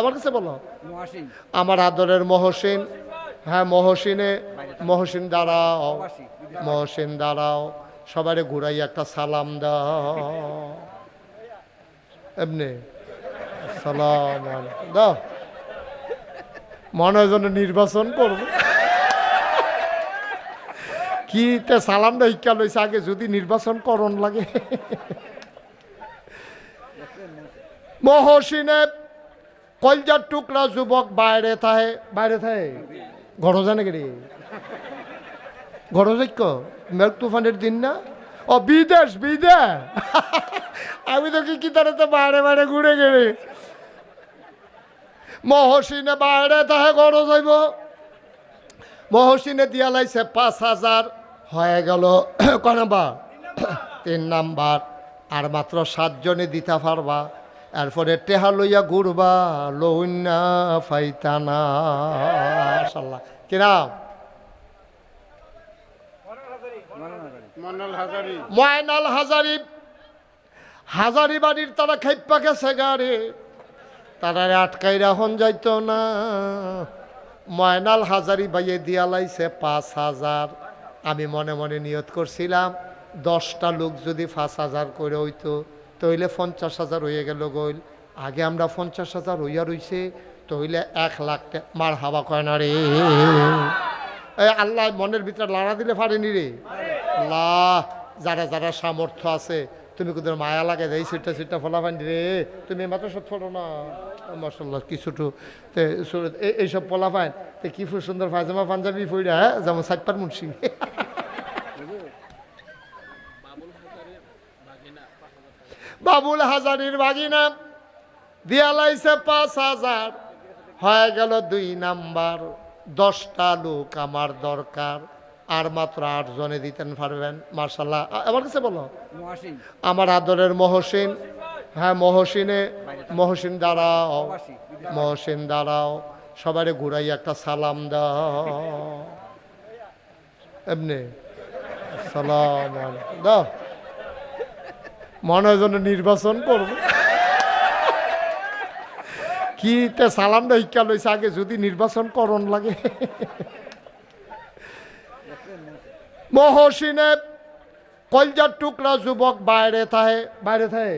আমার কাছে বলো। আমার আদরের মহসিন। হ্যাঁ মহসিনে মহসিন দাঁড়াও মহসিন দাঁড়াও সবারে ঘুরাই একটা সালাম দাও। এমনি। সালাম দাও। মনে হয় যেন নির্বাচন করব। কি তে সালামটা ইকা লইছে আগে যদি নির্বাচন করণ লাগে। মহসিনে কলজার টুকরা যুবক বাইরে থাহে বাইরে থাহে ঘর জানে কি ঘর যাইক মেঘ তুফানের দিন না? ও, বিদেশ বিদেশ! আমি তো কি তারাতে বাইরে বাইরে ঘুরে গেলে। মহসিনে বাইরে তাহে ঘর যাইব। মহসিনে দিয়া লাইছে পাঁচ হাজার। হয়ে গেল। ক নাম্বার? তিন নাম্বার। আর মাত্র সাতজনে দিতে পারবা। এরপরে টেহা লইয়া ঘুরবা লউন্না ফাইতানা। সাল্লাহ কিরাম ময়নাল হাজারি। হাজারি বাড়ির তারা খাইপা গেছে গাড়ি। তারা আটকাই রাখন যাইতো না। ময়নাল হাজারি বাইয়ে দিয়া লাইছে পাঁচ হাজার। আমি মনে মনে নিয়ত করছিলাম, দশটা লোক যদি পাঁচ হাজার করে হইতো তইলে পঞ্চাশ হাজার হয়ে গেল গইল। আগে আমরা পঞ্চাশ হাজার হইয়া রইছে তইলে এক লাখ মার হাওয়া কয় না রে? আল্লাহ মনের ভিতরে লাড়া দিলে পারেনি রে? আল্লাহ, যারা যারা সামর্থ্য আছে, তুমি কোথাও মায়া লাগে এই সিটটা সিটটা ফলাফান রে? তুমি মাত্র সব ছোটো না? মাসাল্লাহ কিছুটু তে এইসব ফলাফান তে কি সুন্দর পায়জামা পাঞ্জাবি ফুইরা হ্যাঁ? যেমন সাইপার মুন্সি। বাবুল হাজারির বাগিনা। দিয়া লাইছে পাঁচ হাজার। হয়ে গেল দুই নাম্বার। দশটা লোক আমার দরকার। আর মাত্র আট জনে দিতেন পারবেন মার্শাল্লাহ আমার কাছে বলো। আমার আদরের মহসিন। হ্যাঁ মহসিনে মহসিন দাঁড়াও। মহসিন দাঁড়াও। সবারে ঘুরাই একটা সালাম দাও। এমনি। সালাম দাও। মনে হয় যেন নির্বাচন করব। কি তে সালামটা ইকা লইছে আগে যদি নির্বাচন করণ লাগে। মহসিনে কলজার টুকরা যুবক বাইরে থাহে বাইরে থাহে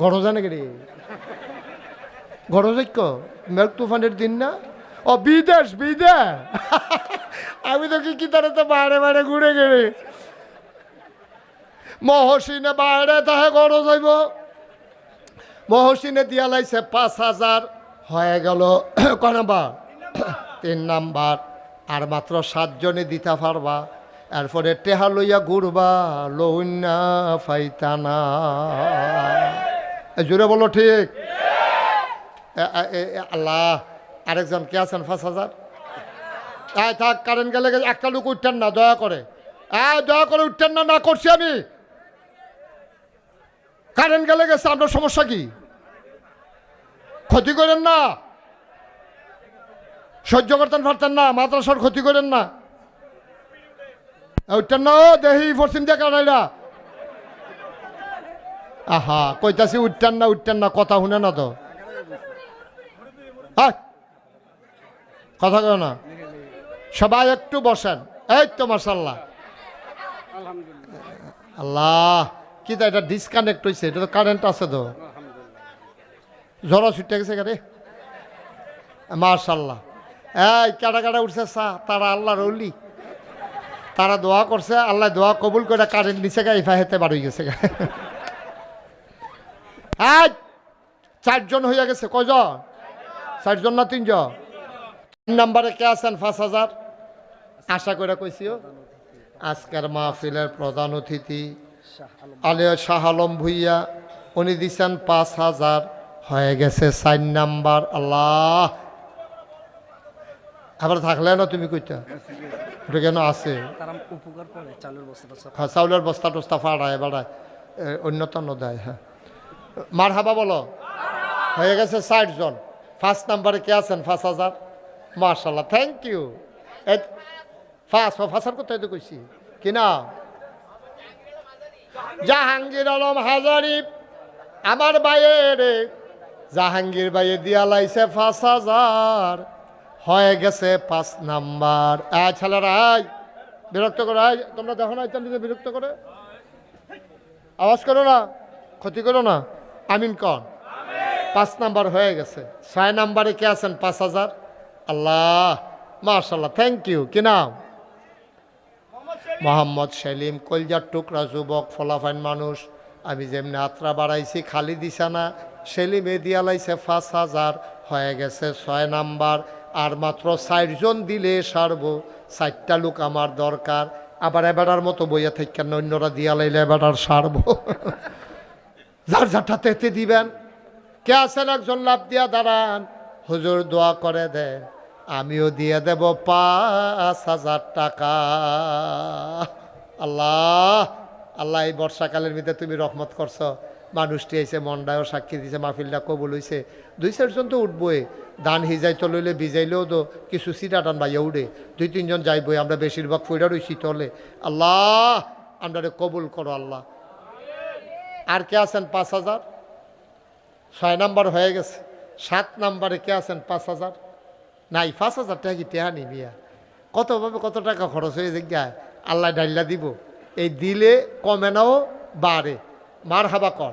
ঘর জানে কি ঘর যাইক মেঘ তুফানের দিন না? ও বিদেশ বিদেশ। আমি তো কি কি তারাতে বাইরে বাইরে ঘুরে গেলে? মহসিনে বাইরে তাহে ঘর যাইব। মহসিনে দিয়া লাইছে পাঁচ হাজার। হয়ে গেল। ক নাম্বার? তিন নাম্বার। আর মাত্র সাতজনে দিতে পারবা। এরপরে টেহা লইয়া ঘুরবা লউন্না ফাইতানা। জোরে বলো ঠিক? আল্লাহ, আরেকজন কে আছেন পাঁচ হাজার? থাক কারেন্ট গেলে একটা লোক উঠতেন না, দয়া করে। দয়া করে উঠতেন না না করছি আমি। কারেন্ট গেলে গেছে, আপনার সমস্যা কি? ক্ষতি করেন না। সহ্য করতেন পারতেন না, মাদ্রাসার ক্ষতি করেন না। উঠতেন না, ও, দেহি, পশ্চিম দিয়ে কাটাইলা আহা, কইতাছি উঠতেন না উঠতেন না, কথা শুনে না তো। কথা কেন না। সবাই একটু বসেন। এই তো মাসাল্লাহ আল্লাহ। কি তা এটা ডিসকানেক্ট হয়েছে এটা তো কারেন্ট আছে তো। জ্বর ছুটে গেছে গাড়ি। মার্শাল্লাহ এই কাটা কাটা উঠছে, চা, তারা আল্লাহর অলি তারা দোয়া করছে, আল্লাহ দোয়া কবুল করে কারেন্ট নিচে গা ইফা হেতে বাড়ি গেছে। গা এই, চারজন হইয়া গেছে কজন চারজন না তিনজন? তিন নাম্বারে কে আছেন? পাঁচ হাজার। আশা করে কইছিও। আজকের মাহফিলের প্রধান অতিথি আলিয়া শাহ আলম ভুইয়া উনি দিচ্ছেন পাঁচ হাজার। হয়ে গেছে চার নাম্বার আল্লাহ। আবার থাকলে না তুমি কইতা? ওটা কেন আছে? হ্যাঁ চাউলের বস্তা টস্তা ফাড়ায় বাড়ায়। অন্যতম দেয় হ্যাঁ। মার হাবা বলো। হয়ে গেছে ষাট জন। ফার্স্ট নাম্বারে কে আছেন? পাঁচ হাজার? মার্শাল্লাহ থ্যাংক ইউ ফার্স্ট ফার্স্টার কোথায় তো কইছি? কি না জাহাঙ্গীর আলম হাজারি, আমার বাইরে জাহাঙ্গীর ভাইয়ে দিয়া লাইছে পাঁচ হাজার, হয়ে গেছে পাঁচ নাম্বার। আয় ছেলেরা আয় বিরক্ত করে আয় তোমরা দেখো না ইত্যাদি বিরক্ত করে? আওয়াজ করো না, ক্ষতি করো না। আমিন কন। পাঁচ নাম্বার হয়ে গেছে। ছয় নাম্বারে কে আছেন? পাঁচ হাজার। আল্লাহ মার্শাল্লাহ থ্যাংক ইউ কি নাম? মোহাম্মদ সেলিম, কলজার টুকরা যুবক, ফলাফাইন মানুষ। আমি যেমনি আত্রা বাড়াইছি, খালি দিছে না। সেলিম এ দিয়া লাইছে পাঁচ হাজার, হয়ে গেছে ছয় নাম্বার। আর মাত্র ষাটজন দিলে সারবো ষাটটা লোক আমার দরকার। আবার এবারার মতো বইয়া থেকে অন্যরা দিয়া লাইলে এবারার সারবো। যার যারটা তেতে দিবেন। কে আছেন একজন লাভ দিয়া দাঁড়ান। হুজুর দোয়া করে দেন। আমিও দিয়ে দেব পাঁচ হাজার টাকা। আল্লাহ আল্লাহ, এই বর্ষাকালের ভিতরে তুমি রহমত করছ। মানুষটি এসে মন্ডায়ও সাক্ষী দিছে, মাহফিলটা কবুল হইছে। দুই চারজন তো উঠবোই। ধান হিজাই তো লইলে ভিজাইলেও তো কিছু সিটা টান বাইয়া উঠে। দুই তিনজন যাইবই, আমরা বেশিরভাগ ফুইরা রইছি তলে। আল্লাহ আমরা কবুল করো আল্লাহ। আর কে আছেন পাঁচ হাজার? ছয় নাম্বার হয়ে গেছে। সাত নাম্বারে কে আছেন পাঁচ হাজার? নাই পাঁচ হাজার টাকা কি টেহা নি মিয়া কতভাবে কত টাকা খরচ হয়ে যায় আল্লাহ ডাইল্লা দিব। এই দিলে কমে নাও, বাড়ে। মার হাবা কর।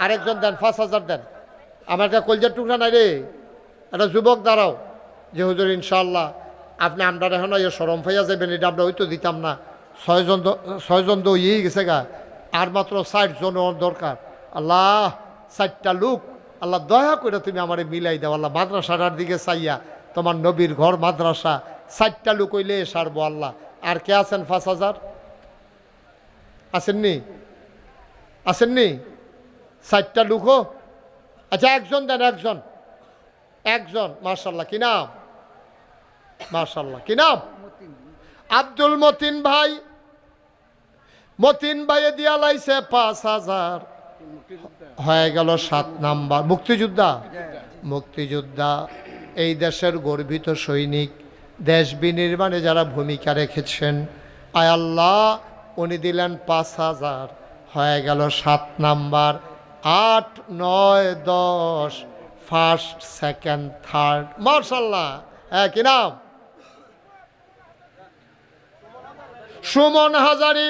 আরেকজন দেন, পাঁচ হাজার দেন। আমার একটা কলজার টুকরা নাই রে। একটা যুবক দাঁড়াও। যে, হুজুর ইনশাল্লাহ আপনি আমরা এখন ইয়ে সরম ফাইয়া যাবেন এটা আমরা ওই তো দিতাম না। ছয়জন ছয়জন তো ইয়েই গেছে গা। আর মাত্র ষাট জন দরকার। আল্লাহ ষাটটা লোক। আল্লাহ দয়া করে তুমি আমার মিলাই দাও। আল্লাহ মাদ্রাসাটার দিকে চাইয়া তোমার নবীর ঘর, মাদ্রাসা ষাটটা লোক হইলে সারবো আল্লাহ। আর কে আছেন পাঁচ হাজার? আসেননি? আসেননি? ষাটটা লুকো আচ্ছা একজন দেন, একজন। একজন মার্শাল্লাহ কি নাম? মার্শাল্লাহ কি নাম? আব্দুল মতিন ভাই। মতিন ভাইয়ে দিয়া লাইছে পাঁচ হাজার। হয়ে গেল সাত নাম্বার। মুক্তিযোদ্ধা? মুক্তিযোদ্ধা। এই দেশের গর্বিত সৈনিক, দেশ বিনির্মাণে যারা ভূমিকা রেখেছেন, আয় আল্লাহ, উনি দিলেন পাঁচ হাজার। হয়ে গেল সাত নাম্বার, আট, নয়, দশ ফার্স্ট সেকেন্ড থার্ড মার্শাল্লাহ হ্যাঁ কি নাম। সুমন হাজারি,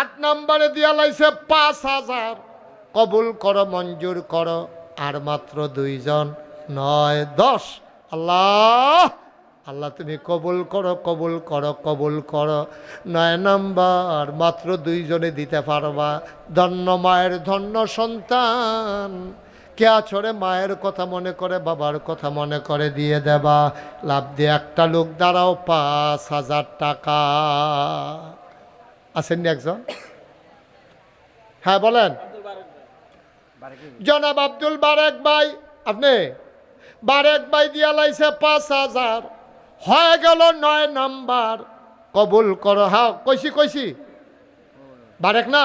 আট নম্বরে দিয়া লাইছে পাঁচ হাজার। কবুল করো, মঞ্জুর করো, আর মাত্র দুইজন। নয় দশ। আল্লাহ আল্লাহ তুমি কবুল করো কবুল করো কবুল করো। নয় নাম্বার মাত্র দুইজনে দিতে পারবা। ধন্য মায়ের ধন্য সন্তান। কে আছরে মায়ের কথা মনে করে বাবার কথা মনে করে দিয়ে দেবা। লাভ দিয়ে একটা লোক দাঁড়াও পাঁচ হাজার টাকা। আসেননি একজন? হ্যাঁ বলেন। জনাব আব্দুল বারেক ভাই আপনি? বারেক বাই দিয়া লাইছে পাঁচ হাজার। হয়ে গেল নয় নাম্বার। কবুল করো হা কইছি কইছি। বারেক না?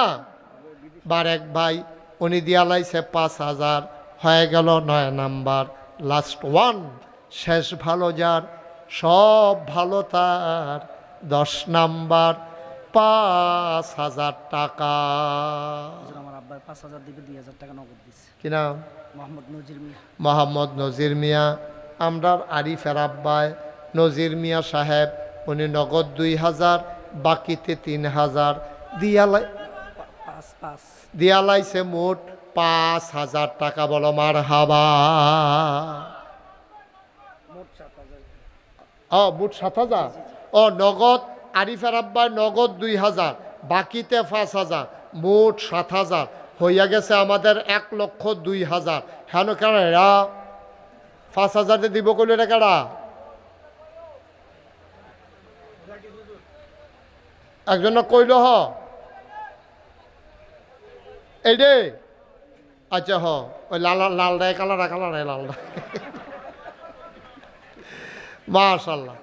বারেক ভাই, উনি দিয়া লাইছে পাঁচ হাজার। হয়ে গেল নয় নাম্বার। Last one. শেষ ভালো যার, সব ভালো তার। দশ নাম্বার। পাঁচ হাজার টাকা। আমার আব্বার পাঁচ হাজার দিবে দুই হাজার টাকা নগদ দিচ্ছে কি নাম? মোহাম্মদ নজির মিয়া। মোহাম্মদ নজির মিয়া। আমরার আরিফের আব্বায় নজির মিয়া সাহেব উনি নগদ দুই হাজার বাকিতে তিন হাজার। দিয়ালাই দিয়ালাইছে মোট পাঁচ হাজার টাকা বলো মার হাবা ও মোট সাত হাজার? ও নগদ আরিফের আব্বায় নগদ দুই হাজার, বাকিতে পাঁচ হাজার, মোট সাত হাজার। হইয়া গেছে আমাদের এক লক্ষ দুই হাজার। হেন কেন এরা? পাঁচ হাজারে দিব কইলে এটা কেডা? একজন কইল হ। এই রে আচ্ছা হ। ওই লাল লাল রায় কালার কালার লাল মাশাল্লাহ।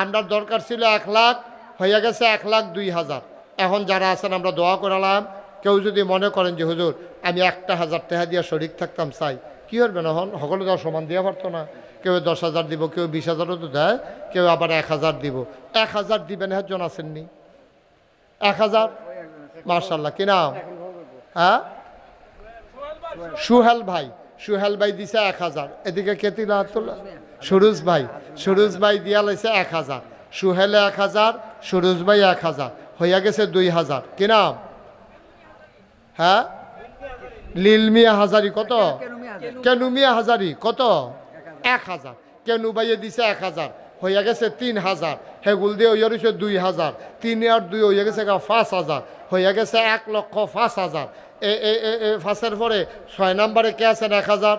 আমরা দরকার ছিল এক লাখ হয়ে গেছে এক লাখ দুই হাজার। এখন যারা আছেন, আমরা দোয়া করালাম, কেউ যদি মনে করেন যে, হুজুর, আমি একটা হাজার টাকা দিয়ে শরিক থাকতাম, চাই। কী করবে না হন সকলে তো সমান দেওয়া পারতো না। কেউ দশ হাজার দিব, কেউ বিশ হাজারও তো দেয়, কেউ আবার এক হাজার দিব। এক হাজার দিবেন একজন আসেননি। এক হাজার? মার্শাল্লাহ কি নাম? হ্যাঁ? সুহেল ভাই সুহেল ভাই দিছে এক হাজার। এদিকে কেতি রাতুল্লাহ সুরুজ ভাই সুরুজ ভাই দিয়া লাইছে এক হাজার। সুহেলে এক হাজার সুরুজ ভাই এক হাজার, হইয়া গেছে দুই হাজার। কি নাম? হ্যাঁ? লীল মিয়া হাজারি কত? কেনু মিয়া হাজারি কত? এক হাজার। কেনু বাইয়ে দিছে এক হাজার, হইয়া গেছে তিন হাজার। হেগুল দিয়ে হইয়া রয়েছে দুই হাজার। তিন আর দুই হইয়া গেছে পাঁচ হাজার। হইয়া গেছে এক লক্ষ পাঁচ হাজার। এ এ এ এ পাঁচের পরে ছয় নম্বরে কে আছেন? এক হাজার।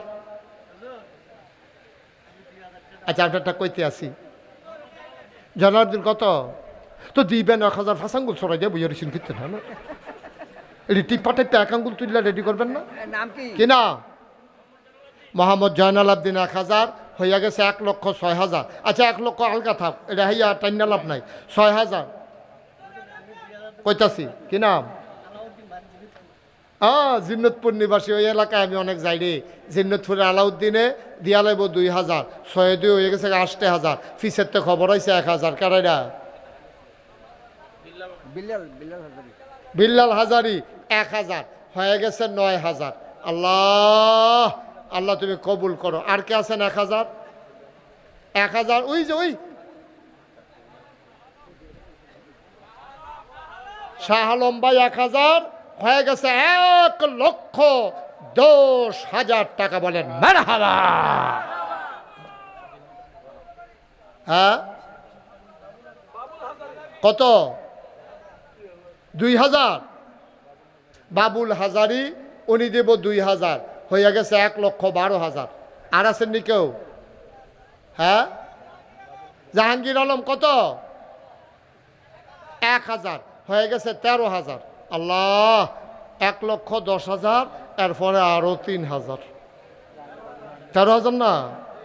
আচ্ছা আপনারটা কইতে আসি। জনার্দিন কত? তো দিবেন এক হাজার ফাঁসাঙ্গুল সরাই দিয়ে বুঝে রয়েছেন কিনতে না? রিটি পাঠাইতে এক আঙ্গুল তুললে রেডি করবেন না? কিনা কি? কি না? মোহাম্মদ জয়নাল আবদিন এক হাজার হইয়া গেছে এক লক্ষ ছয় হাজার। আচ্ছা এক লক্ষ আলগা থাক এটা হইয়া টাইনা লাভ নাই। ছয় হাজার। কইতাছি কি নাম? হ্যাঁ জিন্নতপুর নিবাসী ওই এলাকায় আমি অনেক যাই রে। জিন্নতপুরের আলাউদ্দিনে দিয়া লাগব দুই হাজার ছয় দুই হয়ে গেছে আষ্টে হাজার ফিসের তো খবর হয়েছে এক হাজার কারাইরা? বিল্লাল হাজারি। বিল্লাল হাজারি এক হাজার হয়ে গেছে নয় হাজার। আল্লাহ আল্লাহ তুমি কবুল করো। আর কে আছেন এক হাজার? এক হাজার ওই যে ওই। শাহ আলম ভাই এক হাজার হয়ে গেছে এক লক্ষ দশ হাজার টাকা বলেন, মারহাবা। হ্যাঁ? কত? দুই হাজার? বাবুল হাজারি, উনি দেব দুই হাজার। হইয়া গেছে এক লক্ষ বারো হাজার। আর আছেন নি কেউ? হ্যাঁ? জাহাঙ্গীর আলম কত? এক হাজার। হয়ে গেছে তেরো হাজার। আল্লাহ এক লক্ষ দশ হাজার এরপরে আরও তিন হাজার। তেরো হাজার না?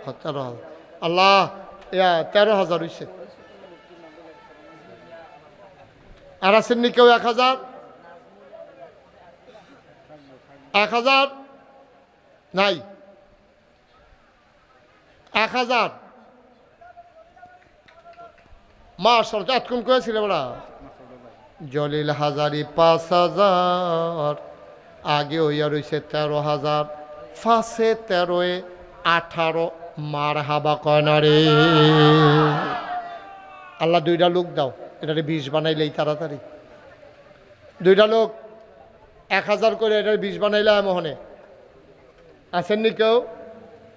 হ্যাঁ, তেরো হাজার। আল্লাহ তেরো হাজার হইছে। আর আসেননি কেউ এক হাজার? এক হাজার? নাই। এক হাজার। মা সরকার এতক্ষণ করেছিল বলা? জলিল হাজারি পাঁচ হাজার, আগে হইয়া রয়েছে তেরো হাজার, ফাঁসে তেরোয় আঠারো মার হাবা কয় না রে আল্লাহ দুইটা লোক দাও, এটারে বিষ বানাইলেই তাড়াতাড়ি। দুইটা লোক, এক হাজার করে এটার বিষ বানাইলে মোহনে আসেননি কেউ?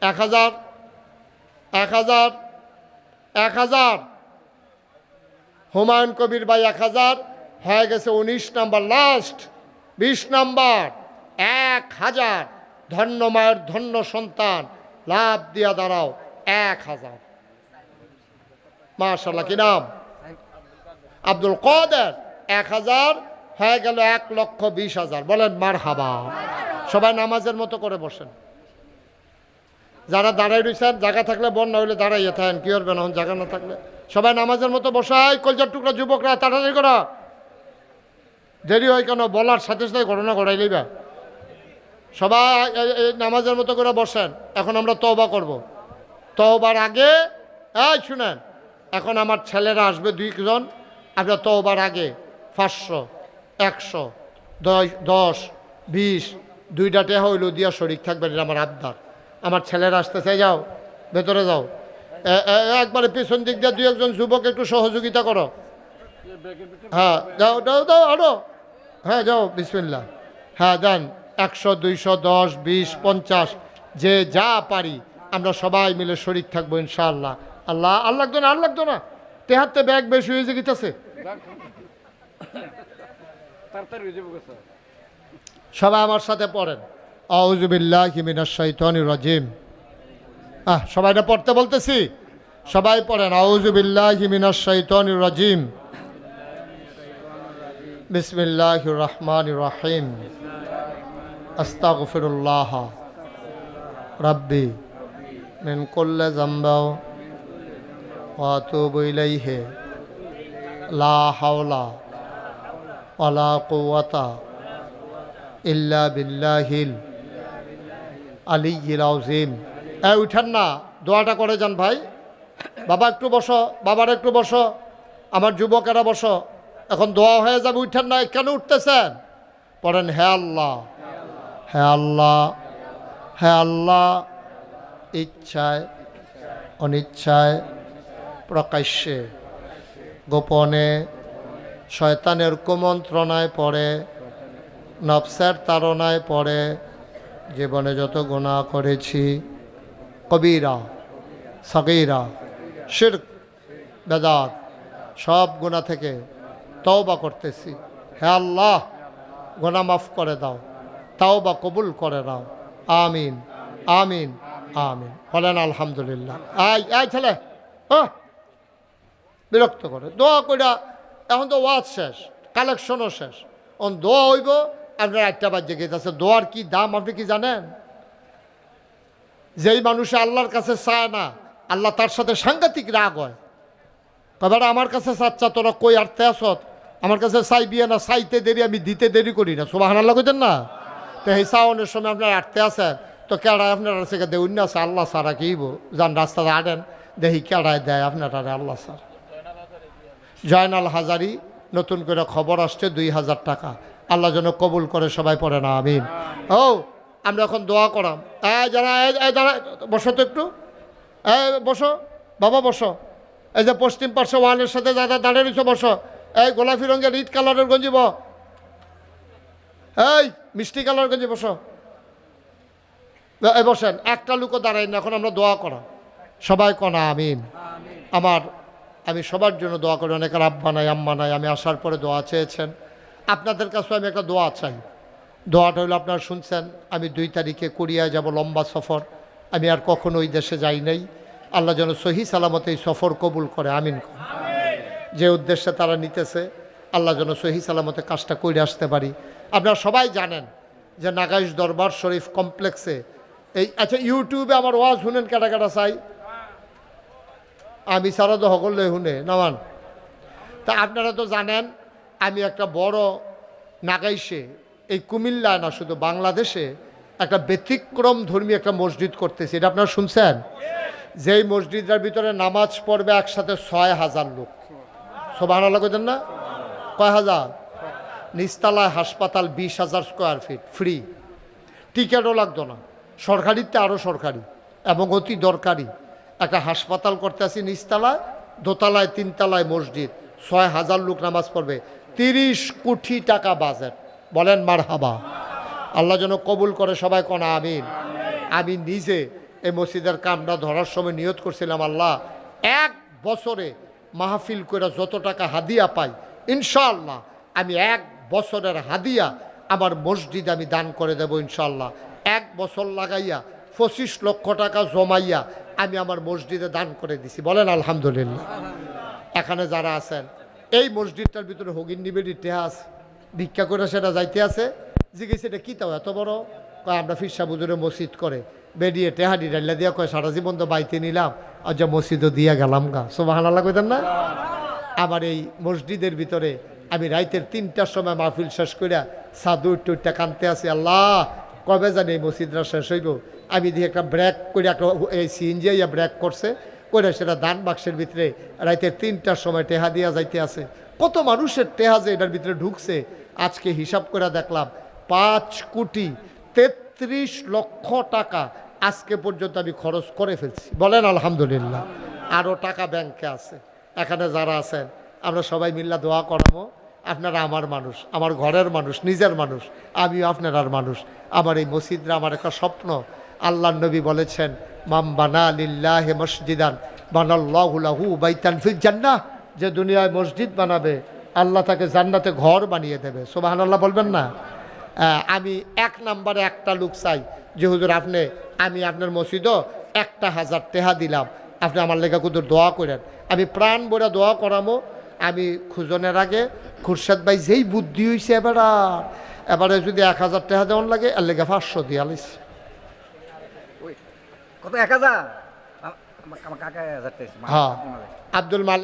এক হাজার এক হাজার এক হাজার। হুমায়ুন কবির ভাই এক হাজার হয়ে গেছে উনিশ নাম্বার লাস্ট বিশ নাম্বার, এক হাজার, ধন্য মায়ের ধন্য সন্তান, লাভ দিয়া দাঁড়াও, এক হাজার। মার্শাল্লাহ কি নাম? আব্দুল কদের, এক হাজার, হয়ে গেল এক লক্ষ বিশ হাজার। বলেন মার হাবা সবাই নামাজের মতো করে বসেন। যারা দাঁড়াই রয়েছেন জায়গা থাকলে বন্যা হইলে দাঁড়াইয়ে থাকেন, কি করবেন? এখন জায়গা না থাকলে। সবাই নামাজের মতো বসায় কলজার টুকরা, যুবকরা, তাড়াতাড়ি করা। দেরি হয় কেন? বলার সাথে সাথে ঘটনা ঘটাই লইবা। সবাই এই- নামাজের মতো করে বসেন। এখন আমরা তওবা করব। তওবার আগে, এই শুনেন, এখন আমার ছেলেরা আসবে দুইজন। আপনার তওবার আগে পাঁচশো, একশো, দশ দশ, বিশ, দুইটা টেহা হইল দিয়া শরিক থাকবেন এটা আমার আবদার। আমার ছেলেরা আসতেছে যাও, ভেতরে যাও। একবারে পিছন দিক দিয়ে দুই একজন যুবক একটু সহযোগিতা করো। হ্যাঁ যাও যাও যাও, আরও। হ্যাঁ যাও বিসমিল্লা হ্যাঁ দেন, একশো, দুইশো, দশ, বিশ, পঞ্চাশ, যে যা পারি, আমরা সবাই মিলে শরিক থাকব, ইনশাআল্লাহ। আল্লাহ, আর লাগতো না, আর লাগতো না। তেহাতে ব্যাগ বেশি হয়ে যে স্যার সবাই আমার সাথে পড়েন। আউজুবিল্লাহ হিমিনার শৈতানির রাজিম। পড়তে বলতেছি? সবাই পড়েন আউজুবিল্লাহ হিমিনার রাজিম। বিসমিল্লাহ রহমান রহিম আস্তাগফিরুল্লাহ রাব্বি মিন কুল্লি জামবাও ওয়া আতুবু ইলাইহি লা হাওলা ওয়ালা কুওয়াতা ইল্লা বিল্লাহিল আলিয়িল আযীম এই, উঠেন না। দোয়াটা করে যান ভাই। বাবা একটু বসো, বাবার একটু বসো, আমার যুবকেরা বসো। এখন দোয়া হয়ে যাবে, উঠেন না কেন উঠতেছেন? পড়েন, হে আল্লাহ হে আল্লাহ হ্যাঁ আল্লাহ, ইচ্ছায়, অনিচ্ছায় প্রকাশ্যে, গোপনে শয়তানের কুমন্ত্রণায় পড়ে, নফসের তাড়নায় পড়ে, জীবনে যত গুণা করেছি, কবিরা, সগিরা শির বেদাত, সব গুণা থেকে তওবা করতেছি। হে আল্লাহ, গোনা মাফ করে দাও। তাও বা কবুল করে দাও আমিন আমিন আমিন। বলেন আলহামদুলিল্লাহ। আয় আয় ছেলে। হ্যাঁ বিরক্ত করে। দোয়া কইরা, এখন তো ওয়াজ শেষ, কালেকশনও শেষ। অন দোয়া হইব আপনার একটা বাজে গেছে দোয়ার কি দাম আপনি কি জানেন? যেই মানুষে আল্লাহর কাছে চায় না, আল্লাহ তার সাথে সাংঘাতিক রাগ হয়। তবে আমার কাছে চাচ্ছা, তোরা কই আরতে আসত আমার কাছে চাইবিয়ে না, চাইতে দেরি, আমি দিতে দেরি করি না। সোবাহান আল্লাহ কইতেন না? তো এই সাউনের সময় আপনার আটতে আছেন, তো কেড়ায় আপনার আছে দেউন আছে আল্লাহ সারা কিব যান রাস্তাতে আটেন, দেখি কেড়ায় দেয় আপনার আল্লাহ স্যার। জয়নাল হাজারি, নতুন করে খবর আসছে দুই হাজার টাকা। আল্লাহ যেন কবুল করে সবাই পড়ে না, আমিন। ও, আমরা এখন দোয়া করাম। এই যারা এই বসো তো একটু। এই বসো। বাবা, বসো। এই যে পশ্চিম পার্শ্ব ওয়ালের সাথে দাদা দাঁড়িয়ে রয়েছে, বসো। এই গোলাপি রঙের ইট কালারের গঞ্জি ব এই, মিষ্টি কালার গঞ্জি বসো। বসেন, একটা লুকও দাঁড়াই না, এখন আমরা দোয়া করা। সবাই কনা, আমিন। আমার, আমি সবার জন্য দোয়া করি, অনেকের আব্বা নাই, আম্মা নাই, আমি আসার পরে দোয়া চেয়েছেন। আপনাদের কাছেও আমি একটা দোয়া চাই। দোয়াটা হলো, আপনারা শুনছেন, আমি দুই তারিখে কোরিয়ায় যাব লম্বা সফর। আমি আর কখনো ওই দেশে যাই নাই। আল্লাহ যেন সহি সালামতে এই সফর কবুল করে, আমিন। যে উদ্দেশ্যে তারা নিতেছে আল্লাহ যেন সহি সালামতে কাজটা করে আসতে পারি। আপনারা সবাই জানেন যে নাগাইশ দরবার শরীফ কমপ্লেক্সে এই আচ্ছা ইউটিউবে আমার ওয়াজ শুনেন কেটা কেটা চাই? আমি সারা তো সকলে শুনে নামান। তা আপনারা তো জানেন আমি একটা বড় নাগাইশে এই কুমিল্লায় না শুধু বাংলাদেশে একটা ব্যতিক্রম ধর্মী একটা মসজিদ করতেছি। এটা আপনারা শুনছেন? যেই মসজিদের ভিতরে নামাজ পড়বে একসাথে ছয় হাজার লোক। সোবাহ লাগতেন না? কয় হাজার? নিস্তালায় হাসপাতাল বিশ হাজার স্কোয়ার ফিট ফ্রি টিকিটও লাগতো না। সরকারিতে আরও সরকারি এবং অতি দরকারি। একটা হাসপাতাল করতে আসি নিচতলায়, দোতলায়, তিনতলায় মসজিদ। ছয় হাজার লোক নামাজ পড়বে। তিরিশ কোটি টাকা বাজেট বলেন মার হাবা আল্লাহ যেন কবুল করে সবাই কোন, আমিন। আমি নিজে এই মসজিদের কামটা ধরার সময় নিয়ত করছিলাম, আল্লাহ, এক বছরে মাহফিল করে যত টাকা হাদিয়া পাই ইনশাল্লাহ আমি এক বছরের হাদিয়া আমার মসজিদ আমি দান করে দেব ইনশাল্লাহ এক বছর লাগাইয়া, পঁচিশ লক্ষ টাকা জমাইয়া আমি আমার মসজিদে দান করে দিছি। বলেন আলহামদুলিল্লাহ। এখানে যারা আছেন, এই মসজিদটার ভিতরে হগিন নিবের ইতিহাস ভিক্ষা করে সেটা যাইতে আছে। জিজ্ঞেস এটা কী তাও এত বড়? আমরা ফিরসা বুজুরে মসজিদ করে। বেরিয়ে টেহাডি ডাল্লা দিয়া কয়, সারা জীবন তো বাইতে নিলাম আর যা মসজিদও দিয়া গেলাম গা। সোবাহান আল্লাহ কইতেন না? আমার এই মসজিদের ভিতরে আমি রাইতের তিনটার সময় মাহফিল শেষ করিয়া সাদু টুইটা কানতে আছি আল্লাহ, কবে জানি এই মসজিদটা শেষ হইব? আমি দিয়ে একটা ব্রেক করে একটা এই সিএনজি ইয়া ব্রেক করছে করে সেটা দান বাক্সের ভিতরে রাইতের তিনটার সময় টেহা দিয়া যাইতে আছে। কত মানুষের টেহা যে এটার ভিতরে ঢুকছে, আজকে হিসাব করে দেখলাম, পাঁচ কোটি তেত্রিশ লক্ষ টাকা আজকে পর্যন্ত আমি খরচ করে ফেলছি। বলেন, আলহামদুলিল্লাহ। আরও টাকা ব্যাংকে আছে। এখানে যারা আছেন, আমরা সবাই মিল্লা দোয়া করাবো। আপনারা আমার মানুষ, আমার ঘরের মানুষ, নিজের মানুষ, আমিও আপনার মানুষ। আমার এই মসজিদরা আমার একটা স্বপ্ন। আল্লাহ নবী বলেছেন মাম বানা লিল্লাহ মসজিদান, বানাল্লাহু বাইতান ফিল জান্না যে দুনিয়ায় মসজিদ বানাবে, আল্লাহ তাকে জান্নাতে ঘর বানিয়ে দেবে। সোবাহান আল্লাহ বলবেন না? আমি এক নাম্বারে একটা লোক চাই। যে হুজুর আপনি আমি আপনার মসজিদও একটা হাজার টেহা দিলাম। আপনি আমার লেখা কুদুর দোয়া করেন। আমি প্রাণ বলে দোয়া করামো। আমি খুঁজনের আগে খুরশেদ ভাই যেই বুদ্ধি হয়েছে এবার এবারে যদি এক হাজার টাকা দেওয়ান লাগে আর লেগে পাঁচশো দিয়ালিস কত এক হাজার? হ্যাঁ। আব্দুল মাল